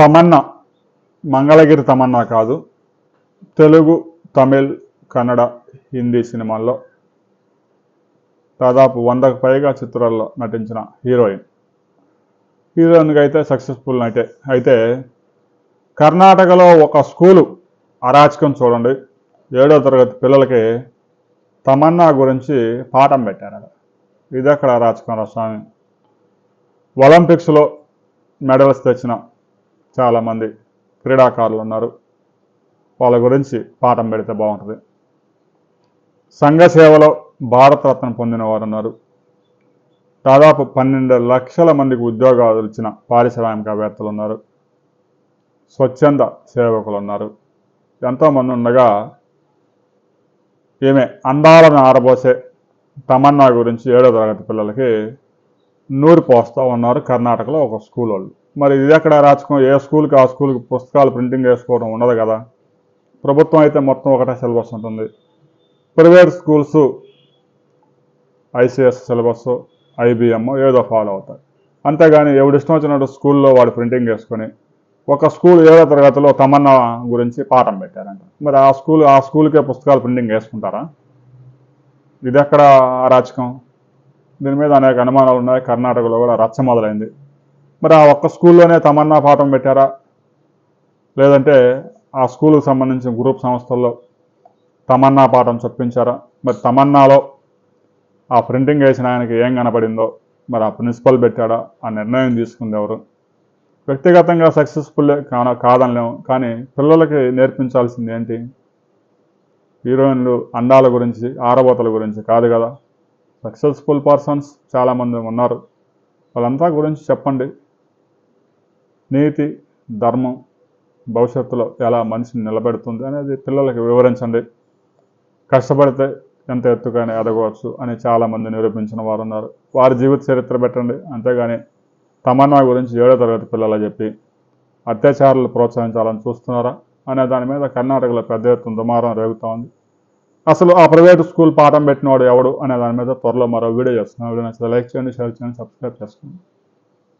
తమన్నా మంగళగిరి తమన్నా కాదు తెలుగు తమిళ్ కన్నడ హిందీ సినిమాల్లో దాదాపు వందకు పైగా చిత్రాల్లో నటించిన హీరోయిన్. హీరోయిన్గా అయితే సక్సెస్ఫుల్ అయితే అయితే కర్ణాటకలో ఒక స్కూలు అరాచకం చూడండి ఏడో తరగతి పిల్లలకి తమన్నా గురించి పాఠం పెట్టారు ఇది అక్కడ అరాచకం స్వామి? ఒలింపిక్స్లో మెడల్స్ తెచ్చిన చాలామంది క్రీడాకారులు ఉన్నారు. వాళ్ళ గురించి పాఠం పెడితే బాగుంటుంది. సంఘ సేవలో భారతరత్న పొందిన వారు ఉన్నారు. దాదాపు పన్నెండు లక్షల మందికి ఉద్యోగాలు ఇచ్చిన పారిశ్రామికవేత్తలు ఉన్నారు. స్వచ్ఛంద సేవకులు ఉన్నారు. ఎంతోమంది ఉండగా ఈమె అందాలను ఆరబోసే తమన్నా గురించి ఏడో తరగతి పిల్లలకి నూరు పోస్తూ ఉన్నారు. కర్ణాటకలో ఒక స్కూల్ వాళ్ళు మరి ఇది ఎక్కడ రాచుకో ఏ స్కూల్కి? ఆ స్కూల్కి పుస్తకాలు ప్రింటింగ్ వేసుకోవడం ఉండదు కదా. ప్రభుత్వం అయితే మొత్తం ఒకటే సిలబస్ ఉంటుంది. Private schools ICS syllabus IBM ఏదో ఫాలో అవుతాయి అంతేగాని ఎవడు ఇష్టం వచ్చినట్టు స్కూల్లో వాడు ప్రింటింగ్ వేసుకొని ఒక స్కూల్ ఏడో తరగతిలో తమన్నా గురించి పాఠం పెట్టారంట. మరి ఆ స్కూల్ ఆ స్కూల్కే పుస్తకాలు ప్రింటింగ్ వేసుకుంటారా? ఇది ఎక్కడ అరాచకం? దీని మీద అనేక అనుమానాలు ఉన్నాయి. కర్ణాటకలో కూడా రచ్చ మొదలైంది. మరి ఆ ఒక్క స్కూల్లోనే తమన్నా పాఠం పెట్టారా? లేదంటే ఆ స్కూల్కి సంబంధించిన గ్రూప్ సంస్థల్లో తమన్నా పాఠం చెప్పించారా? మరి తమన్నాలో ఆ ప్రింటింగ్ వేసిన ఆయనకి ఏం కనపడిందో మరి ఆ ప్రిన్సిపల్ పెట్టాడా? ఆ నిర్ణయం తీసుకుంది ఎవరు? వ్యక్తిగతంగా సక్సెస్ఫుల్ కాన కాదనలేము కానీ పిల్లలకి నేర్పించాల్సింది ఏంటి? హీరోయిన్లు అండాల గురించి ఆరబోతల గురించి కాదు కదా. సక్సెస్ఫుల్ పర్సన్స్ చాలామంది ఉన్నారు. వాళ్ళంతా గురించి చెప్పండి. నీతి ధర్మం భవిష్యత్తులో ఎలా మనిషిని నిలబెడుతుంది అనేది పిల్లలకి వివరించండి. కష్టపడితే ఎంత ఎత్తుగానే ఎదగవచ్చు అని చాలామంది నిరూపించిన వారు ఉన్నారు వారి జీవిత చరిత్ర పెట్టండి. అంతేగాని తమన్నా గురించి ఏడో తరగతి పిల్లలు చెప్పి అత్యాచారాలు ప్రోత్సహించాలని చూస్తున్నారా అనే దాని మీద కర్ణాటకలో పెద్ద ఎత్తున దుమారం రేగుతూ ఉంది అసలు ఆ ప్రైవేట్ స్కూల్ పాఠం పెట్టినవాడు ఎవడు అనే దాని మీద త్వరలో మరో వీడియో చేస్తున్నాను. వీడియో నచ్చితే లైక్ చేయండి షేర్ చేయండి సబ్స్క్రైబ్ చేసుకోండి.